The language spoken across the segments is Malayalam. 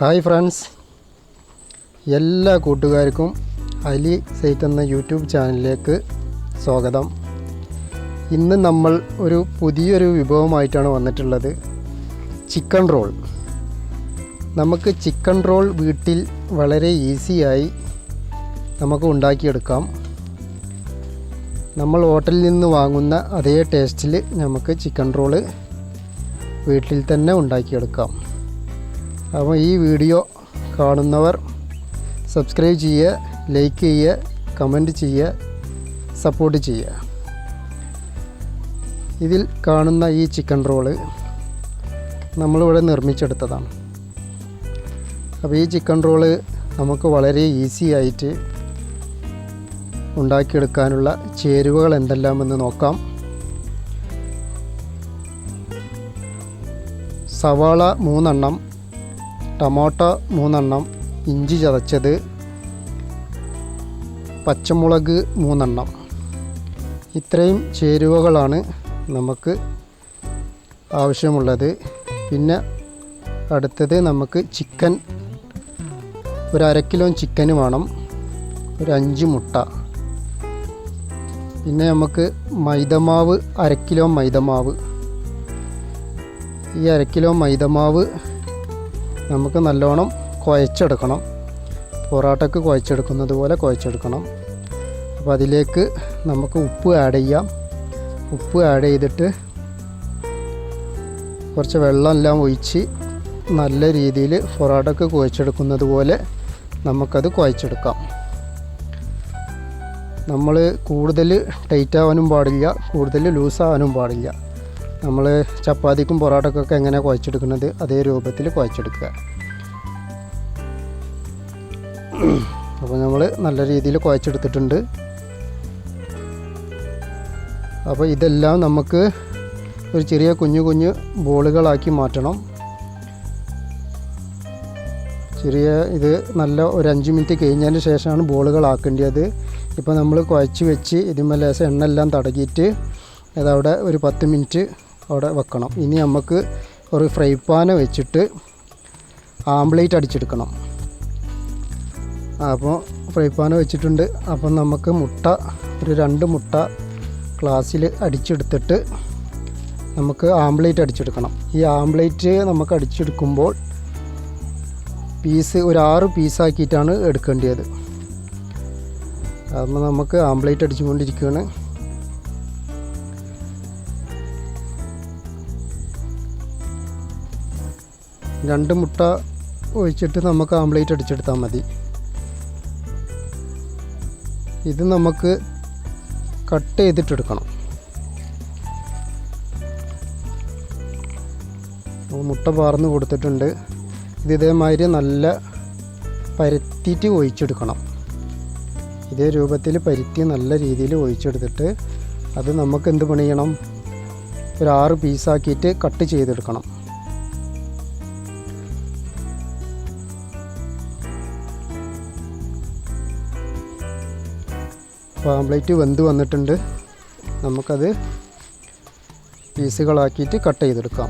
Hi friends. എല്ലാ കൂട്ടുകാർക്കും അലി സൈറ്റ് എന്ന യൂട്യൂബ് ചാനലിലേക്ക് സ്വാഗതം. ഇന്ന് നമ്മൾ ഒരു പുതിയൊരു വിഭവമായിട്ടാണ് വന്നിട്ടുള്ളത്. Chicken roll. നമുക്ക് ചിക്കൻ റോൾ വീട്ടിൽ വളരെ ഈസിയായി നമുക്ക് ഉണ്ടാക്കിയെടുക്കാം. നമ്മൾ ഹോട്ടലിൽ നിന്ന് വാങ്ങുന്ന അതേ ടേസ്റ്റിൽ നമുക്ക് ചിക്കൻ റോൾ വീട്ടിൽ തന്നെ ഉണ്ടാക്കിയെടുക്കാം. അപ്പോൾ ഈ വീഡിയോ കാണുന്നവർ സബ്സ്ക്രൈബ് ചെയ്യുക ലൈക്ക് ചെയ്യുക കമന്റ് ചെയ്യുക സപ്പോർട്ട് ചെയ്യുക. ഇതിൽ കാണുന്ന ഈ ചിക്കൻ റോൾ നമ്മളിവിടെ നിർമ്മിച്ചെടുത്തതാണ്. അപ്പോൾ ഈ ചിക്കൻ റോൾ നമുക്ക് വളരെ ഈസി ആയിട്ട് ഉണ്ടാക്കിയെടുക്കാനുള്ള ചേരുവകൾ എന്തെല്ലാമെന്ന് നോക്കാം. സവാള മൂന്നെണ്ണം ടൊമാറ്റോ മൂന്നെണ്ണം ഇഞ്ചി ചതച്ചത് പച്ചമുളക് മൂന്നെണ്ണം. ഇത്രയും ചേരുവകളാണ് നമുക്ക് ആവശ്യമുള്ളത്. പിന്നെ അടുത്തത് നമുക്ക് ചിക്കൻ ഒരു അര കിലോ ചിക്കന് വേണം ഒരു അഞ്ച് മുട്ട. പിന്നെ നമുക്ക് മൈദമാവ് അര കിലോ മൈദമാവ്. ഈ അര കിലോ മൈദമാവ് നമുക്ക് നല്ലോണം കുഴച്ചെടുക്കണം. പൊറോട്ടക്ക് കുഴച്ചെടുക്കുന്നത് പോലെ കുഴച്ചെടുക്കണം. അപ്പോൾ അതിലേക്ക് നമുക്ക് ഉപ്പ് ആഡ് ചെയ്യാം. ഉപ്പ് ആഡ് ചെയ്തിട്ട് കുറച്ച് വെള്ളമെല്ലാം ഒഴിച്ച് നല്ല രീതിയിൽ പൊറോട്ടക്ക് കുഴച്ചെടുക്കുന്നത് പോലെ നമുക്കത് കുഴച്ചെടുക്കാം. നമ്മൾ കൂടുതൽ ടൈറ്റ് ആവാനും പാടില്ല കൂടുതൽ ലൂസാവാനും പാടില്ല. നമ്മൾ ചപ്പാത്തിക്കും പൊറോട്ടക്കൊക്കെ എങ്ങനെ കുഴച്ചെടുക്കുന്നത്? അതേ രൂപത്തിൽ കുഴച്ചെടുക്കുക. അപ്പോൾ നമ്മൾ നല്ല രീതിയിൽ കുഴച്ചെടുത്തിട്ടുണ്ട്. അപ്പോൾ ഇതെല്ലാം നമുക്ക് ഒരു ചെറിയ കുഞ്ഞു കുഞ്ഞു ബോളുകളാക്കി മാറ്റണം. ചെറിയ ഇത് നല്ല ഒരു അഞ്ച് മിനിറ്റ് കഴിഞ്ഞതിന് ശേഷമാണ് ബോളുകളാക്കേണ്ടത്. ഇപ്പോൾ നമ്മൾ കുഴച്ച് വെച്ച് ഇതിന്മേൽ ലേശം എണ്ണ എല്ലാം തടകിയിട്ട് അതവിടെ ഒരു പത്ത് മിനിറ്റ് അവിടെ വെക്കണം. ഇനി നമുക്ക് ഒരു ഫ്രൈ പാന് വെച്ചിട്ട് ആംപ്ലേറ്റ് അടിച്ചെടുക്കണം. അപ്പോൾ ഫ്രൈ പാന് വെച്ചിട്ടുണ്ട്. അപ്പം നമുക്ക് മുട്ട ഒരു രണ്ട് മുട്ട ഗ്ലാസ്സിൽ അടിച്ചെടുത്തിട്ട് നമുക്ക് ആംപ്ലേറ്റ് അടിച്ചെടുക്കണം. ഈ ആംപ്ലേറ്റ് നമുക്ക് അടിച്ചെടുക്കുമ്പോൾ പീസ് ഒരു ആറ് പീസാക്കിയിട്ടാണ് എടുക്കേണ്ടത് അപ്പം നമുക്ക് ആംപ്ലേറ്റ് അടിച്ചുകൊണ്ടിരിക്കുകയാണ്. രണ്ട് മുട്ട ഒഴിച്ചിട്ട് നമുക്ക് ആംപ്ലേറ്റ് അടിച്ചെടുത്താൽ മതി. ഇത് നമുക്ക് കട്ട് ചെയ്തിട്ടെടുക്കണം. മുട്ട പാർന്ന് കൊടുത്തിട്ടുണ്ട്. ഇത് ഇതേമാതിരി നല്ല പരത്തിയിട്ട് ഒഴിച്ചെടുക്കണം. ഇതേ രൂപത്തിൽ പരുത്തി നല്ല രീതിയിൽ ഒഴിച്ചെടുത്തിട്ട് അത് നമുക്ക് എന്ത് പണിയണം? ഒരു ആറ് പീസാക്കിയിട്ട് കട്ട് ചെയ്തെടുക്കണം. അപ്പോൾ വെന്ത് വന്നിട്ടുണ്ട്. നമുക്കത് പീസുകളാക്കിയിട്ട് കട്ട് ചെയ്തെടുക്കാം.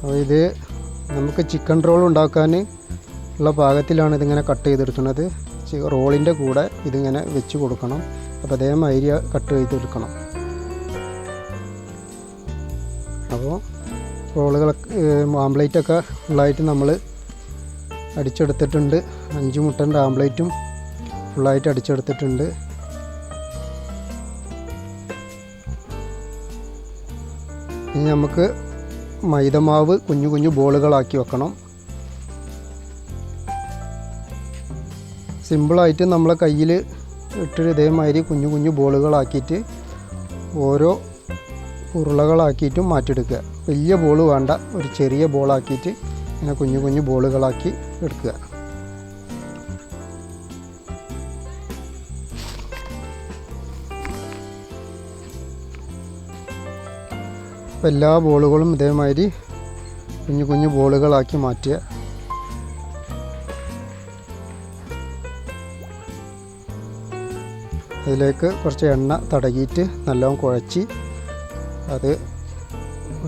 അപ്പോൾ ഇത് നമുക്ക് ചിക്കൻ റോൾ ഉണ്ടാക്കാൻ ഉള്ള പാകത്തിലാണ് ഇതിങ്ങനെ കട്ട് ചെയ്തെടുക്കുന്നത്. റോളിന്റെ കൂടെ ഇതിങ്ങനെ വെച്ച് കൊടുക്കണം. അപ്പോൾ അതേമാതിരി കട്ട് ചെയ്തെടുക്കണം. അപ്പോൾ റോളുകളൊക്കെ ആംപ്ലേറ്റൊക്കെ ഉള്ളതായിട്ട് നമ്മൾ അടിച്ചെടുത്തിട്ടുണ്ട്. അഞ്ച് മുട്ടന്റെ ആംപ്ലേറ്റും ഫുള്ളായിട്ട് അടിച്ചെടുത്തിട്ടുണ്ട്. ഇനി നമുക്ക് മൈദമാവ് കുഞ്ഞു കുഞ്ഞു ബോളുകളാക്കി വെക്കണം. സിമ്പിളായിട്ട് നമ്മളെ കയ്യിൽ ഇട്ട് ഇതേമാതിരി കുഞ്ഞു കുഞ്ഞു ബോളുകളാക്കിയിട്ട് ഓരോ ഉരുളകളാക്കിയിട്ടും മാറ്റിയെടുക്കുക. വലിയ ബോൾ വേണ്ട ഒരു ചെറിയ ബോളാക്കിയിട്ട് ഇങ്ങനെ കുഞ്ഞു കുഞ്ഞു ബോളുകളാക്കി എടുക്കുക. അപ്പോൾ എല്ലാ ബോളുകളും ഇതേമാതിരി കുഞ്ഞു കുഞ്ഞു ബോളുകളാക്കി മാറ്റുക. അതിലേക്ക് കുറച്ച് എണ്ണ തടകിയിട്ട് നല്ലോണം കുഴച്ച് അത്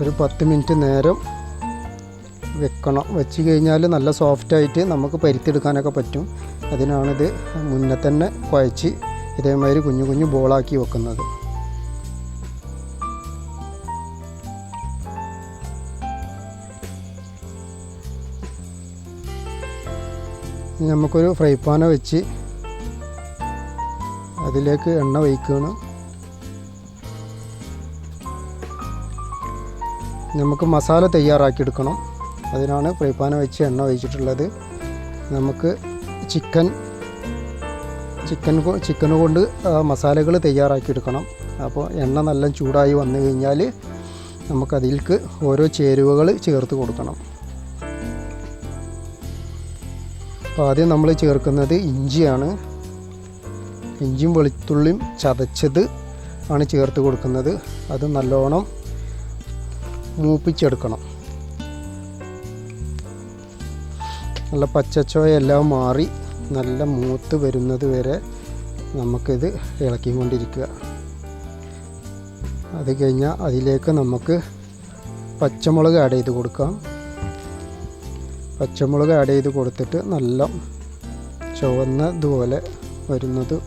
ഒരു പത്ത് മിനിറ്റ് നേരം വെക്കണം. വെച്ച് കഴിഞ്ഞാൽ നല്ല സോഫ്റ്റായിട്ട് നമുക്ക് പരുത്തിയെടുക്കാനൊക്കെ പറ്റും. അതിനാണിത് മുന്നേ തന്നെ കുഴച്ച് ഇതേമാതിരി കുഞ്ഞു കുഞ്ഞു ബോളാക്കി വെക്കുന്നത്. നമുക്കൊരു ഫ്രൈ പാന വെച്ച് അതിലേക്ക് എണ്ണ ഒഴിക്കുകയാണ് നമുക്ക് മസാല തയ്യാറാക്കിയെടുക്കണം. അതിനാണ് ഫ്രൈ പാൻ വെച്ച് എണ്ണ ഒഴിച്ചിട്ടുള്ളത്. നമുക്ക് ചിക്കൻ ചിക്കൻ ചിക്കൻ കൊണ്ട് മസാലകൾ തയ്യാറാക്കി എടുക്കണം അപ്പോൾ എണ്ണ നല്ല ചൂടായി വന്നു കഴിഞ്ഞാൽ നമുക്കതിലേക്ക് ഓരോ ചേരുവകൾ ചേർത്ത് കൊടുക്കണം. അപ്പോൾ ആദ്യം നമ്മൾ ചേർക്കുന്നത് ഇഞ്ചിയാണ്. ഇഞ്ചിയും വെളുത്തുള്ളിയും ചതച്ചത് ആണ് ചേർത്ത് കൊടുക്കുന്നത്. അത് നല്ലോണം മൂപ്പിച്ചെടുക്കണം. നല്ല പച്ചച്ചോയെല്ലാം മാറി നല്ല മൂത്ത് വരുന്നത് വരെ നമുക്കിത് ഇളക്കിക്കൊണ്ടിരിക്കുക. അത് കഴിഞ്ഞാൽ അതിലേക്ക് നമുക്ക് പച്ചമുളക് ആഡ് ചെയ്ത് കൊടുക്കാം. പച്ചമുളക് ആഡ് ചെയ്ത് കൊടുത്തിട്ട് നല്ല ചുവന്നതുപോലെ വരുന്നത്.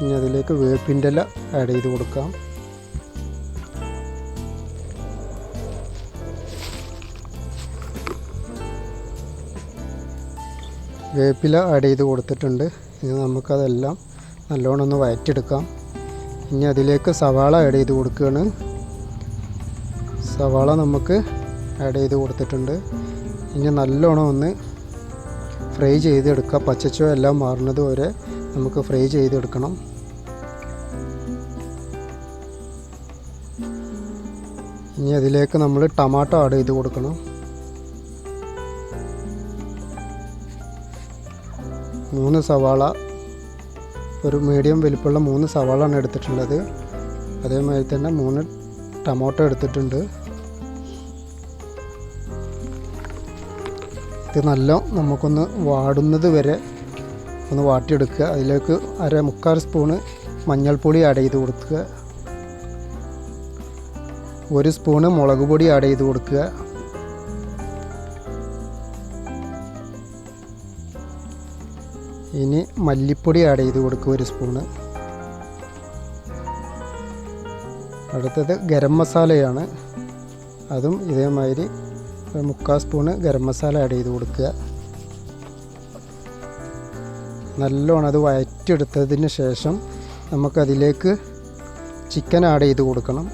ഇനി അതിലേക്ക് വേപ്പിന്റെ ഇല ആഡ് ചെയ്ത് കൊടുക്കാം. വേപ്പില ആഡ് ചെയ്ത് കൊടുത്തിട്ടുണ്ട്. ഇനി നമുക്കതെല്ലാം നല്ലോണം ഒന്ന് വയറ്റെടുക്കാം ഇനി അതിലേക്ക് സവാള ആഡ് ചെയ്ത് കൊടുക്കുകയാണ്. സവാള നമുക്ക് ആഡ് ചെയ്ത് കൊടുത്തിട്ടുണ്ട്. ഇനി നല്ലോണം ഒന്ന് ഫ്രൈ ചെയ്തെടുക്കുക പച്ചച്ചോ എല്ലാം മാറുന്നത് വരെ നമുക്ക് ഫ്രൈ ചെയ്തെടുക്കണം. ഇനി അതിലേക്ക് നമ്മൾ ടമാറ്റോ ആഡ് ചെയ്ത് കൊടുക്കണം. മൂന്ന് സവാള ഒരു മീഡിയം വലിപ്പമുള്ള മൂന്ന് സവാളാണ് എടുത്തിട്ടുള്ളത്. അതേമാതിരി തന്നെ മൂന്ന് ടൊമാറ്റോ എടുത്തിട്ടുണ്ട്. ഇത് നല്ല നമുക്കൊന്ന് വാടുന്നത് വരെ ഒന്ന് വാട്ടിയെടുക്കുക. അതിലേക്ക് അര മുക്കാൽ സ്പൂണ് മഞ്ഞൾപ്പൊടി ആഡ് ചെയ്ത് കൊടുക്കുക. ഒരു സ്പൂണ് മുളക് പൊടി ആഡ് ചെയ്ത് കൊടുക്കുക. മല്ലിപ്പൊടി ആഡ് ചെയ്ത് കൊടുക്കുക ഒരു സ്പൂണ് അടുത്തത് ഗരം മസാലയാണ്. അതും ഇതേമാതിരി മുക്കാൽ സ്പൂണ് ഗരം മസാല ആഡ് ചെയ്ത് കൊടുക്കുക. നല്ലോണം അത് വയറ്റെടുത്തതിന് ശേഷം നമുക്കതിലേക്ക് ചിക്കൻ ആഡ് ചെയ്ത് കൊടുക്കണം.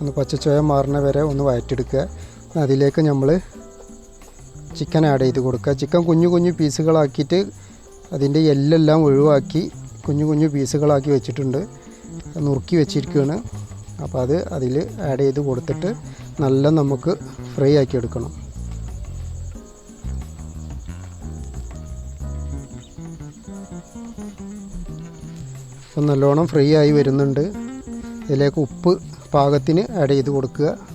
ഒന്ന് പച്ചച്ചോയ മാറുന്ന വരെ ഒന്ന് വയറ്റെടുക്കുക അതിലേക്ക് നമ്മൾ ചിക്കൻ ആഡ് ചെയ്ത് കൊടുക്കുക. ചിക്കൻ കുഞ്ഞു കുഞ്ഞു പീസുകളാക്കിയിട്ട് അതിന്റെ എല്ലെല്ലാം ഒഴിവാക്കി കുഞ്ഞു കുഞ്ഞു പീസുകളാക്കി വെച്ചിട്ടുണ്ട്. നുറുക്കി വെച്ചിരിക്കുകയാണ്. അപ്പോൾ അത് അതിൽ ആഡ് ചെയ്ത് കൊടുത്തിട്ട് നല്ല നമുക്ക് ഫ്രൈ ആക്കി എടുക്കണം. അപ്പം നല്ലോണം ഫ്രൈ ആയി വരുന്നുണ്ട്. ഇതിലേക്ക് ഉപ്പ് പാകത്തിന് ആഡ് ചെയ്ത് കൊടുക്കുക.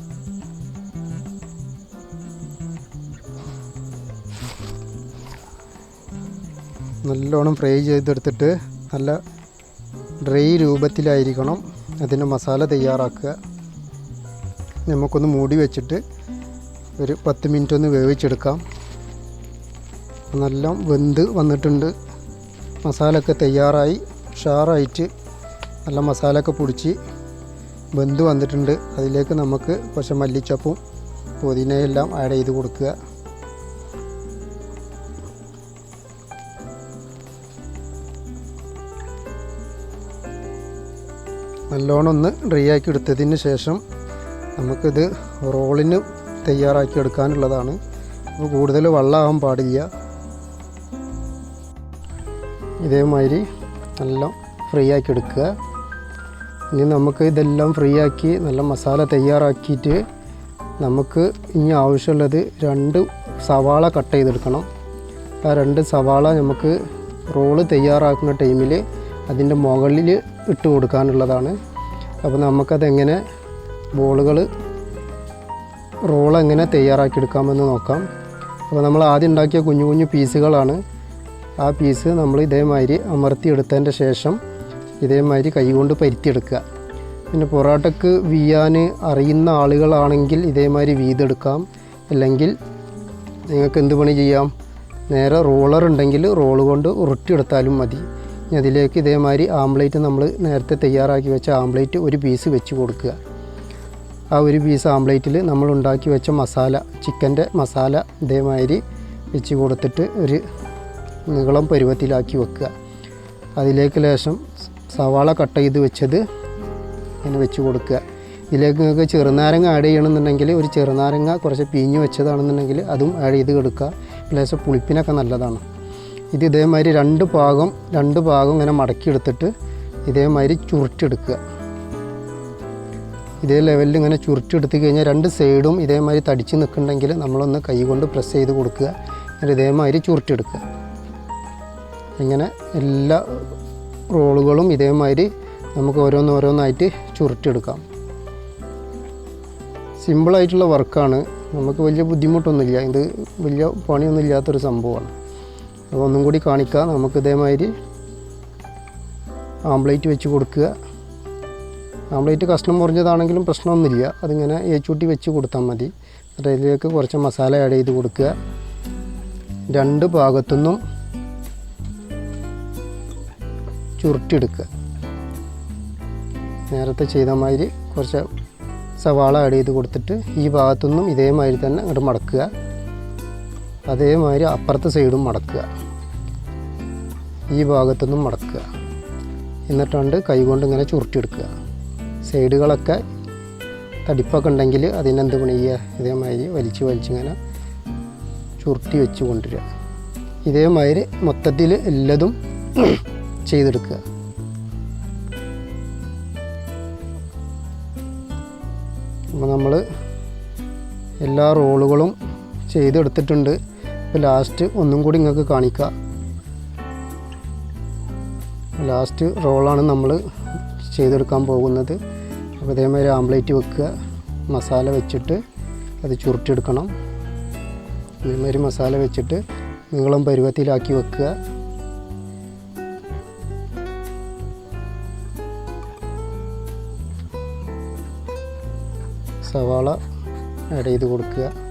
നല്ലോണം ഫ്രൈ ചെയ്തെടുത്തിട്ട് നല്ല ഡ്രൈ രൂപത്തിലായിരിക്കണം അതിന് മസാല തയ്യാറാക്കുക. നമുക്കൊന്ന് മൂടി വെച്ചിട്ട് ഒരു പത്ത് മിനിറ്റ് ഒന്ന് വേവിച്ചെടുക്കാം. നല്ല വെന്ത് വന്നിട്ടുണ്ട്. മസാലയൊക്കെ തയ്യാറായി ഉഷാറായിട്ട് നല്ല മസാലയൊക്കെ പൊടിച്ച് വെന്ത് വന്നിട്ടുണ്ട്. അതിലേക്ക് നമുക്ക് കുറച്ച് മല്ലിച്ചപ്പും പുതിനയെല്ലാം ആഡ് ചെയ്ത് കൊടുക്കുക. നല്ലോണം ഒന്ന് ഡ്രൈ ആക്കി എടുത്തതിന് ശേഷം നമുക്കിത് റോളിന് തയ്യാറാക്കി എടുക്കാനുള്ളതാണ്. അപ്പോൾ കൂടുതൽ വെള്ളമാകാൻ പാടില്ല. ഇതേമാതിരി നല്ല ഫ്രീ ആക്കി എടുക്കുക. ഇനി നമുക്ക് ഇതെല്ലാം ഫ്രീ ആക്കി നല്ല മസാല തയ്യാറാക്കിയിട്ട് നമുക്ക് ഇനി ആവശ്യമുള്ളത് രണ്ട് സവാള കട്ട് ചെയ്തെടുക്കണം. ആ രണ്ട് സവാള നമുക്ക് റോൾ തയ്യാറാക്കുന്ന ടൈമിൽ അതിന്റെ മുകളിൽ ഇട്ട് കൊടുക്കാനുള്ളതാണ്. അപ്പോൾ നമുക്കതെങ്ങനെ ബോളുകൾ റോൾ എങ്ങനെ തയ്യാറാക്കിയെടുക്കാമെന്ന് നോക്കാം. അപ്പോൾ നമ്മൾ ആദ്യം ഉണ്ടാക്കിയ കുഞ്ഞു കുഞ്ഞു പീസുകളാണ്. ആ പീസ് നമ്മൾ ഇതേമാതിരി അമർത്തിയെടുത്തതിന്റെ ശേഷം ഇതേമാതിരി കൈകൊണ്ട് പരുത്തിയെടുക്കുക. പിന്നെ പൊറോട്ടക്ക് വീയാൻ അറിയുന്ന ആളുകളാണെങ്കിൽ ഇതേമാതിരി വീതെടുക്കാം. അല്ലെങ്കിൽ നിങ്ങൾക്ക് എന്ത് പണി ചെയ്യാം? നേരെ റോളർ ഉണ്ടെങ്കിൽ റോൾ കൊണ്ട് ഉരുട്ടിയെടുത്താലും മതി. അതിലേക്ക് ഇതേമാതിരി ആംപ്ലേറ്റ് നമ്മൾ നേരത്തെ തയ്യാറാക്കി വെച്ച ആംപ്ലേറ്റ് ഒരു പീസ് വെച്ച് കൊടുക്കുക. ആ ഒരു പീസ് ആംപ്ലേറ്റിൽ നമ്മൾ ഉണ്ടാക്കി വെച്ച മസാല ചിക്കന്റെ മസാല ഇതേമാതിരി വെച്ച് കൊടുത്തിട്ട് ഒരു നീളം പരുവത്തിലാക്കി വെക്കുക. അതിലേക്ക് ലേശം സവാള കട്ട് ചെയ്ത് വെച്ചത് ഇങ്ങനെ വെച്ച് കൊടുക്കുക. ഇതിലേക്ക് നിങ്ങൾക്ക് ചെറുനാരങ്ങ ആഡ് ചെയ്യണമെന്നുണ്ടെങ്കിൽ ഒരു ചെറുനാരങ്ങ കുറച്ച് പിഞ്ഞ് വെച്ചതാണെന്നുണ്ടെങ്കിൽ അതും ആഡ് ചെയ്ത് കൊടുക്കുക ലേശം പുളിപ്പിനൊക്കെ നല്ലതാണ്. ഇത് ഇതേമാതിരി രണ്ട് ഭാഗം രണ്ട് ഭാഗം ഇങ്ങനെ മടക്കിയെടുത്തിട്ട് ഇതേമാതിരി ചുരുട്ടിയെടുക്കുക. ഇതേ ലെവലിൽ ഇങ്ങനെ ചുരുട്ടെടുത്ത് കഴിഞ്ഞാൽ രണ്ട് സൈഡും ഇതേമാതിരി തടിച്ച് നിൽക്കുന്നുണ്ടെങ്കിൽ നമ്മളൊന്ന് കൈ കൊണ്ട് പ്രസ് ചെയ്ത് കൊടുക്കുക. എന്നിട്ട് ഇതേമാതിരി ചുരുട്ടിയെടുക്കുക. ഇങ്ങനെ എല്ലാ റോളുകളും ഇതേമാതിരി നമുക്ക് ഓരോന്നോരോന്നായിട്ട് ചുരുട്ടിയെടുക്കാം. സിമ്പിളായിട്ടുള്ള വർക്കാണ് നമുക്ക് വലിയ ബുദ്ധിമുട്ടൊന്നുമില്ല. ഇത് വലിയ പണിയൊന്നും ഇല്ലാത്തൊരു സംഭവമാണ്. അപ്പോൾ ഒന്നും കൂടി കാണിക്കാം. നമുക്ക് ഇതേമാതിരി ആംപ്ലേറ്റ് വെച്ച് കൊടുക്കുക. ആംപ്ലേറ്റ് കഷ്ണം കുറഞ്ഞതാണെങ്കിലും പ്രശ്നമൊന്നുമില്ല. അതിങ്ങനെ ഏച്ചൂട്ടി വെച്ച് കൊടുത്താൽ മതി. എന്നിട്ട് അതിലേക്ക് കുറച്ച് മസാല ആഡ് ചെയ്ത് കൊടുക്കുക. രണ്ട് ഭാഗത്തുനിന്നും ചുരുട്ടിയെടുക്കുക. നേരത്തെ ചെയ്ത മാതിരി കുറച്ച് സവാള ആഡ് ചെയ്ത് കൊടുത്തിട്ട് ഈ ഭാഗത്തുനിന്നും ഇതേമാതിരി തന്നെ അങ്ങോട്ട് മടക്കുക. അതേമാതിരി അപ്പുറത്തെ സൈഡും മടക്കുക. ഈ ഭാഗത്തുനിന്നും മടക്കുക. എന്നിട്ടുണ്ട് കൈകൊണ്ട് ഇങ്ങനെ ചുരുട്ടിയെടുക്കുക. സൈഡുകളൊക്കെ തടിപ്പൊക്കെ ഉണ്ടെങ്കിൽ അതിനെന്ത് പണിയുക ഇതേമാതിരി വലിച്ച് വലിച്ചിങ്ങനെ ചുരുട്ടി വെച്ച് കൊണ്ടുവരിക. ഇതേമാതിരി മൊത്തത്തിൽ എല്ലതും ചെയ്തെടുക്കുക. അപ്പോൾ നമ്മൾ എല്ലാ റോളുകളും ചെയ്തെടുത്തിട്ടുണ്ട്. ലാസ്റ്റ് ഒന്നും കൂടി നിങ്ങൾക്ക് കാണിക്കാം. ലാസ്റ്റ് റോളാണ് നമ്മൾ ചെയ്തെടുക്കാൻ പോകുന്നത്. അപ്പോൾ ഇതേമാതിരി ആംപ്ലേറ്റ് വെക്കുക. മസാല വെച്ചിട്ട് അത് ചുരുട്ടിയെടുക്കണം. ഇതേമാതിരി മസാല വെച്ചിട്ട് നീളം പരുവത്തിലാക്കി വെക്കുക. സവാള ആഡ് ചെയ്ത് കൊടുക്കുക.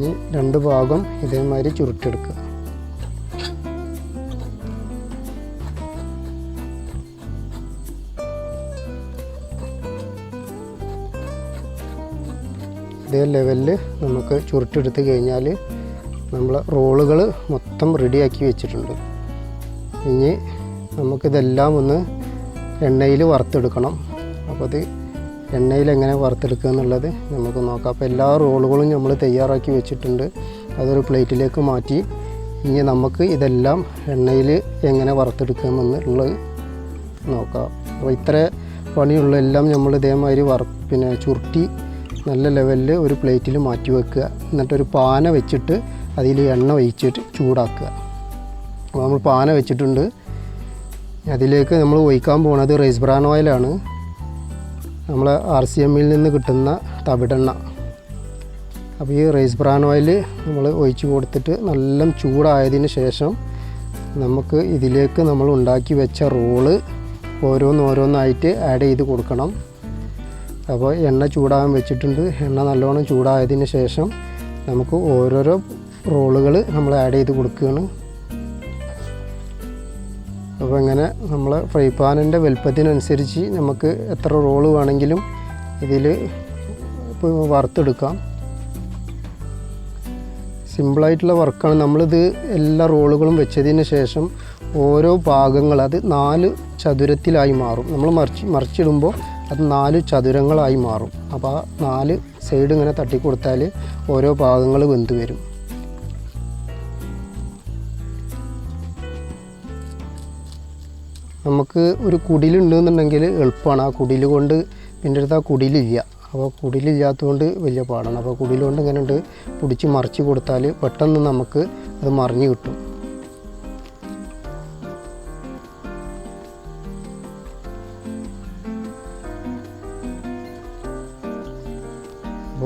ഇനി രണ്ട് ഭാഗം ഇതേമാതിരി ചുരുട്ടിയെടുക്കുക. ഇതേ ലെവലിൽ നമുക്ക് ചുരുട്ടിയെടുത്ത് കഴിഞ്ഞാൽ നമ്മൾ റോളുകൾ മൊത്തം റെഡിയാക്കി വെച്ചിട്ടുണ്ട്. ഇനി നമുക്കിതെല്ലാം ഒന്ന് എണ്ണയിൽ വറുത്തെടുക്കണം. അപ്പോൾ അത് എണ്ണയിൽ എങ്ങനെ വറുത്തെടുക്കുക എന്നുള്ളത് നമുക്ക് നോക്കാം. അപ്പോൾ എല്ലാ റോളുകളും നമ്മൾ തയ്യാറാക്കി വെച്ചിട്ടുണ്ട്. അതൊരു പ്ലേറ്റിലേക്ക് മാറ്റി ഇനി നമുക്ക് ഇതെല്ലാം എണ്ണയിൽ എങ്ങനെ വറുത്തെടുക്കാമെന്നുള്ളത് നോക്കാം. അപ്പോൾ ഇത്ര പണിയുള്ള എല്ലാം നമ്മൾ ഇതേമാതിരി വറ പിന്നെ ചുരുട്ടി നല്ല ലെവലിൽ ഒരു പ്ലേറ്റിൽ മാറ്റി വെക്കുക. എന്നിട്ടൊരു പാന വെച്ചിട്ട് അതിൽ എണ്ണ ഒഴിച്ചിട്ട് ചൂടാക്കുക. അപ്പോൾ നമ്മൾ പാന വെച്ചിട്ടുണ്ട്. അതിലേക്ക് നമ്മൾ ഒഴിക്കാൻ പോണത് റൈസ് ബ്രാൻ ഓയിലാണ്. നമ്മൾ ആർ സി എമ്മിൽ നിന്ന് കിട്ടുന്ന തവിടെണ്ണ. അപ്പോൾ ഈ റൈസ് ബ്രാൻ ഓയിൽ നമ്മൾ ഒഴിച്ചു കൊടുത്തിട്ട് നല്ല ചൂടായതിന് ശേഷം നമുക്ക് ഇതിലേക്ക് നമ്മൾ ഉണ്ടാക്കി വെച്ച റോൾ ഓരോന്നോരോന്നായിട്ട് ആഡ് ചെയ്ത് കൊടുക്കണം. അപ്പോൾ എണ്ണ ചൂടാകാൻ വെച്ചിട്ടുണ്ട്. എണ്ണ നല്ലോണം ചൂടായതിന് ശേഷം നമുക്ക് ഓരോരോ റോളുകൾ നമ്മൾ ആഡ് ചെയ്ത് കൊടുക്കുകയാണ്. അപ്പോൾ ഇങ്ങനെ നമ്മൾ ഫ്രൈ പാനിന്റെ വലുപ്പത്തിനനുസരിച്ച് നമുക്ക് എത്ര റോൾ വേണമെങ്കിലും ഇതിൽ വറുത്തെടുക്കാം. സിമ്പിളായിട്ടുള്ള വർക്കാണ്. നമ്മളിത് എല്ലാ റോളുകളും വെച്ചതിന് ശേഷം ഓരോ ഭാഗങ്ങൾ അത് നാല് ചതുരത്തിലായി മാറും. നമ്മൾ മറിച്ച് മറിച്ചിടുമ്പോൾ അത് നാല് ചതുരങ്ങളായി മാറും. അപ്പോൾ ആ നാല് സൈഡ് ഇങ്ങനെ തട്ടിക്കൊടുത്താൽ ഓരോ ഭാഗങ്ങൾ വെന്ത് വരും. നമുക്ക് ഒരു കുടിലുണ്ടെന്നുണ്ടെങ്കിൽ എളുപ്പമാണ്. ആ കുടിൽ കൊണ്ട് പിന്നെ അടുത്ത് ആ കുടിലില്ല. അപ്പോൾ കുടിലില്ലാത്തതുകൊണ്ട് വലിയ പാടാണ്. അപ്പോൾ കുടിൽ കൊണ്ട് ഇങ്ങനെ ഉണ്ട്. പിടിച്ച് മറിച്ച് കൊടുത്താൽ പെട്ടെന്ന് നമുക്ക് അത് മറിഞ്ഞ് കിട്ടും.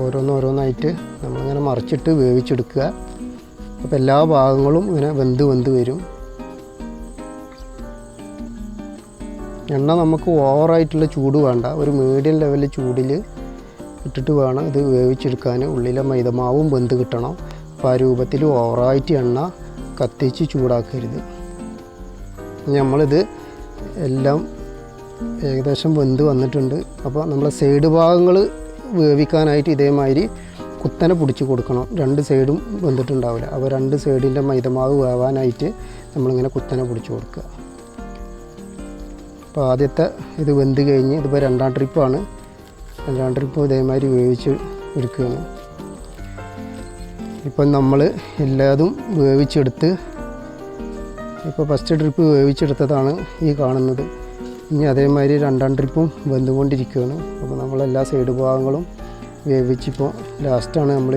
ഓരോന്നോരോന്നായിട്ട് നമ്മളിങ്ങനെ മറിച്ചിട്ട് വേവിച്ചെടുക്കുക. അപ്പോൾ എല്ലാ ഭാഗങ്ങളും ഇങ്ങനെ വെന്ത് വെന്ത് വരും. എണ്ണ നമുക്ക് ഓവറായിട്ടുള്ള ചൂട് വേണ്ട. ഒരു മീഡിയം ലെവലിൽ ചൂടിൽ ഇട്ടിട്ട് വേണം ഇത് വേവിച്ചെടുക്കാൻ. ഉള്ളിലെ മൈദമാവും വെന്ത് കിട്ടണം. അപ്പോൾ ആ രൂപത്തിൽ ഓവറായിട്ട് എണ്ണ കത്തിച്ച് ചൂടാക്കരുത്. നമ്മളിത് എല്ലാം ഏകദേശം വെന്ത് വന്നിട്ടുണ്ട്. അപ്പോൾ നമ്മളെ സൈഡ് ഭാഗങ്ങൾ വേവിക്കാനായിട്ട് ഇതേമാതിരി കുത്തനെ പിടിച്ച് കൊടുക്കണം. രണ്ട് സൈഡും വെന്തിട്ടുണ്ടാവില്ല. അപ്പോൾ രണ്ട് സൈഡിന്റെ മൈദമാവ് വേവാനായിട്ട് നമ്മളിങ്ങനെ കുത്തനെ പിടിച്ച് കൊടുക്കുക. അപ്പോൾ ആദ്യത്തെ ഇത് വെന്ത് കഴിഞ്ഞ് ഇതിപ്പോൾ രണ്ടാം ട്രിപ്പാണ്. രണ്ടാം ട്രിപ്പ് ഇതേമാതിരി വേവിച്ച് എടുക്കുകയാണ്. ഇപ്പം നമ്മൾ എല്ലാതും വേവിച്ചെടുത്ത് ഇപ്പോൾ ഫസ്റ്റ് ട്രിപ്പ് വേവിച്ചെടുത്തതാണ് ഈ കാണുന്നത്. ഇനി അതേമാതിരി രണ്ടാം ട്രിപ്പും വെന്തുകൊണ്ടിരിക്കുകയാണ്. അപ്പോൾ നമ്മൾ എല്ലാ സൈഡ് ഭാഗങ്ങളും വേവിച്ചിപ്പോൾ ലാസ്റ്റാണ് നമ്മൾ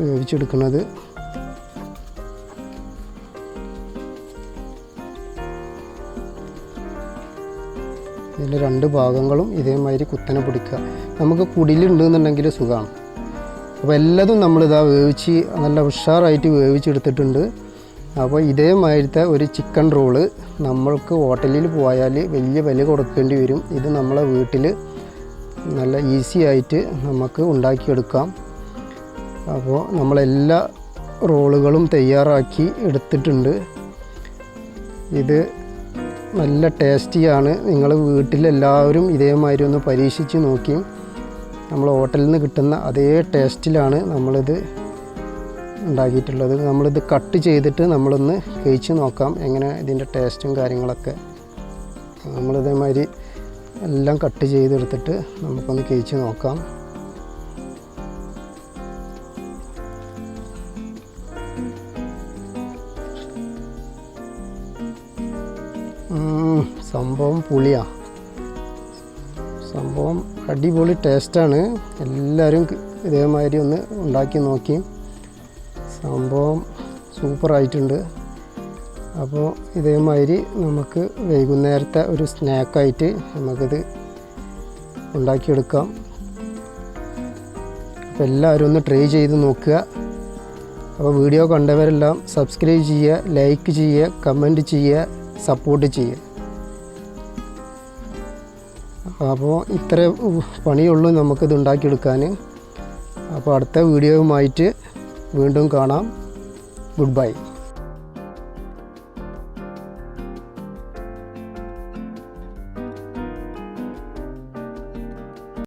വേവിച്ചെടുക്കുന്നത്. രണ്ട് ഭാഗങ്ങളും ഇതേമാതിരി കുത്തനെ പിടിക്കുക. നമുക്ക് കുടിലുണ്ടെന്നുണ്ടെങ്കിൽ സുഖമാണ്. അപ്പോൾ എല്ലാതും നമ്മളിതാ വേവിച്ച് നല്ല ഉഷാറായിട്ട് വേവിച്ചെടുത്തിട്ടുണ്ട്. അപ്പോൾ ഇതേമാതിരത്തെ ഒരു ചിക്കൻ റോൾ നമ്മൾക്ക് ഹോട്ടലിൽ പോയാൽ വലിയ വില കൊടുക്കേണ്ടി വരും. ഇത് നമ്മളെ വീട്ടിൽ നല്ല ഈസി ആയിട്ട് നമുക്ക് ഉണ്ടാക്കിയെടുക്കാം. അപ്പോൾ നമ്മളെല്ലാ റോളുകളും തയ്യാറാക്കി എടുത്തിട്ടുണ്ട്. ഇത് നല്ല ടേസ്റ്റിയാണ്. നിങ്ങൾ വീട്ടിലെല്ലാവരും ഇതേമാതിരി ഒന്ന് പരീക്ഷിച്ച് നോക്കി. നമ്മൾ ഹോട്ടലിൽ നിന്ന് കിട്ടുന്ന അതേ ടേസ്റ്റിലാണ് നമ്മളിത് ഉണ്ടാക്കിയിട്ടുള്ളത്. നമ്മളിത് കട്ട് ചെയ്തിട്ട് നമ്മളൊന്ന് കഴിച്ച് നോക്കാം എങ്ങനെ ഇതിന്റെ ടേസ്റ്റും കാര്യങ്ങളൊക്കെ. നമ്മളിതേമാതിരി എല്ലാം കട്ട് ചെയ്തെടുത്തിട്ട് നമുക്കൊന്ന് കഴിച്ച് നോക്കാം. സംഭവം പുളിയാണ് സംഭവം അടിപൊളി ടേസ്റ്റാണ്. എല്ലാവരും ഇതേമാതിരി ഒന്ന് ഉണ്ടാക്കി നോക്കി. സംഭവം സൂപ്പറായിട്ടുണ്ട്. അപ്പോൾ ഇതേമാതിരി നമുക്ക് വൈകുന്നേരത്തെ ഒരു സ്നാക്കായിട്ട് നമുക്കിത് ഉണ്ടാക്കിയെടുക്കാം. അപ്പോൾ എല്ലാവരും ഒന്ന് ട്രൈ ചെയ്ത് നോക്കുക. അപ്പോൾ വീഡിയോ കണ്ടവരെല്ലാം സബ്സ്ക്രൈബ് ചെയ്യുക ലൈക്ക് ചെയ്യുക കമന്റ് ചെയ്യുക സപ്പോർട്ട് ചെയ്യുക. അപ്പോൾ ഇത്ര പണിയുള്ളൂ നമുക്കിത് ഉണ്ടാക്കിയെടുക്കാൻ അപ്പോൾ അടുത്ത വീഡിയോയുമായിട്ട് വീണ്ടും കാണാം. Good bye